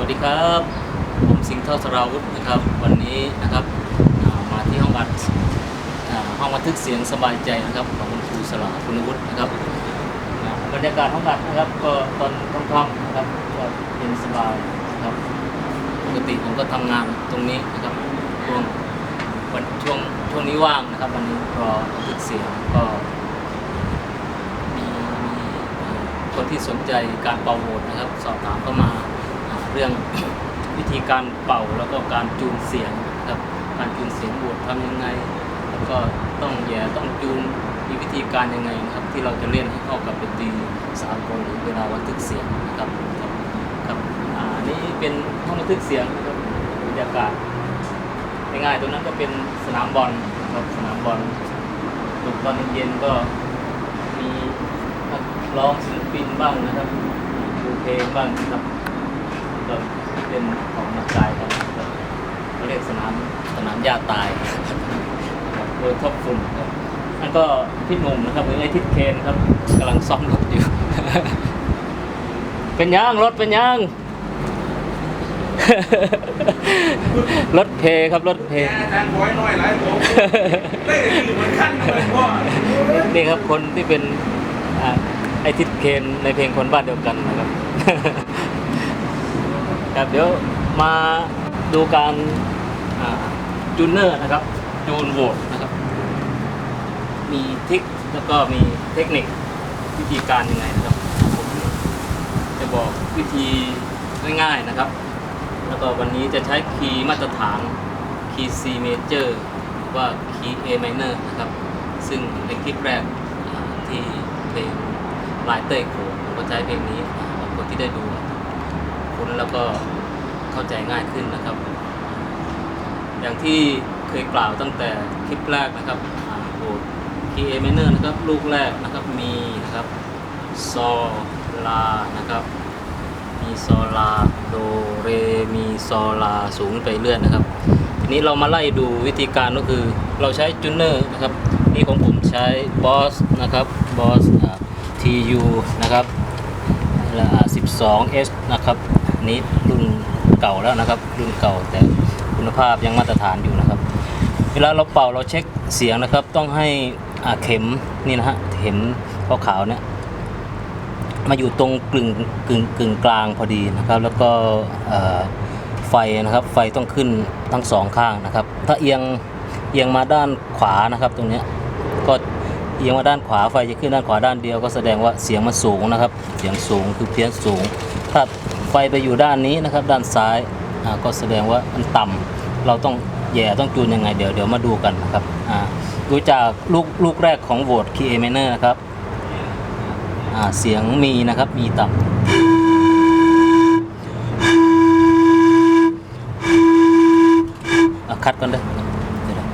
วัสดีครับ ผมสิงห์เท่าสราวุธนะครับ วันนี้นะครับมาที่ห้องอัดห้องบันทึกเสียงสบายใจนะครับของคุณครูสลาคุณวุฒินะครับบรรยากาศห้องอัดนะครับก็ตอนค่ำๆนะครับก็เย็นสบายนะครับปกติผมก็ทำงานตรงนี้นะครับช่วงวันช่วงช่วงนี้ว่างนะครับ วันนี้รอบันทึกเสียงก็มีคนที่สนใจการเป่าโหมดนะครับ สอบถามเข้ามา เรื่อง วิธีการเป่าแล้วก็การจูนเสียงครับการจูนเสียงโหมดทำยังไง แล้วก็ต้องแย่ต้องจูนมีวิธีการยังไงนะครับ ที่เราจะเล่นให้เข้ากับดนตรีสากลหรือเวลาบันทึกเสียงนะครับครับครับอ่านี่เป็นห้องบันทึกเสียงนะครับบรรยากาศง่ายๆตรงนั้นก็เป็นสนามบอลครับสนามบอลตกตอนเย็นๆก็มีร้องศิลปินบ้างนะครับดูเพลงบ้างนะครับ ก็เป็นของนักกายกันนะครับเขาเรียกสนามสนามหญ้าตายนะครับโดยทบฝุ่นครับนั่นก็พี่หนุ่มนะครับหรือไอ้ทิศเคนครับกำลังซ่อมรถอยู่ เป็นยังรถเป็นยังรถเพครับรถเพอาจารย์บอยหน่อยหลายผมเล่นอยู่เหมือนขั้นเลยพ่อนี่ครับคนที่เป็นอ่าไอทิศเคนในเพลงคนบ้านเดียวกันนะครับ ครับเดี๋ยวมาดูการจูนเนอร์นะครับจูนโหวตนะครับ มีทริคแล้วก็มีเทคนิควิธีการยังไงนะครับ ผมจะบอกวิธีง่ายๆนะครับ แล้วก็วันนี้จะใช้คีย์มาตรฐานคีย์ C major หรือว่าคีย์ A minor นะครับ ซึ่งในคลิปแรกที่เพลงลายเต้ยโขผมก็ใช้เพลงนี้คนที่ได้ดู นแล้วก็เข้าใจง่ายขึ้นนะครับ อย่างที่เคยกล่าวตั้งแต่คลิปแรกนะครับโหดคีย์ A minor นะครับลูกแรกนะครับมีนะครับซอลานะครับ มีโซลาโดเรมีโซลาสูงไปเรื่อยนะครับ ทีนี้เรามาไล่ดูวิธีการก็คือเราใช้จูเนอร์นะครับนี่ของผมใช้บอสนะครับบอสทียูนะครับ 12S นะครับ นี้รุ่นเก่าแล้วนะครับ รุ่นเก่าแต่คุณภาพยังมาตรฐานอยู่นะครับ เวลาเราเป่าเราเช็คเสียงนะครับ ต้องให้อ่าเข็มนี่นะฮะเข็มขาวๆเนี่ยมาอยู่ตรงกึ่งกึ่งกึ่งกลางพอดีนะครับ แล้วก็ไฟนะครับ ไฟต้องขึ้นทั้งสองข้างนะครับ ถ้าเอียงเอียงมาด้านขวานะครับ ตรงเนี้ยก็เอียงมาด้านขวาไฟจะขึ้นด้านขวาด้านเดียวก็แสดงว่าเสียงมันสูงนะครับ เสียงสูงคือเพี้ยนสูง ถ้า ไฟไปอยู่ด้านนี้นะครับ ด้านซ้ายก็แสดงว่ามันต่ำเราต้องแย่ต้องจูนยังไงเดี๋ยวเดี๋ยวมาดูกันนะครับดูจากลูกลูกแรกของโหวตคีเอเมเนอร์นะครับเสียงมีนะครับมีต่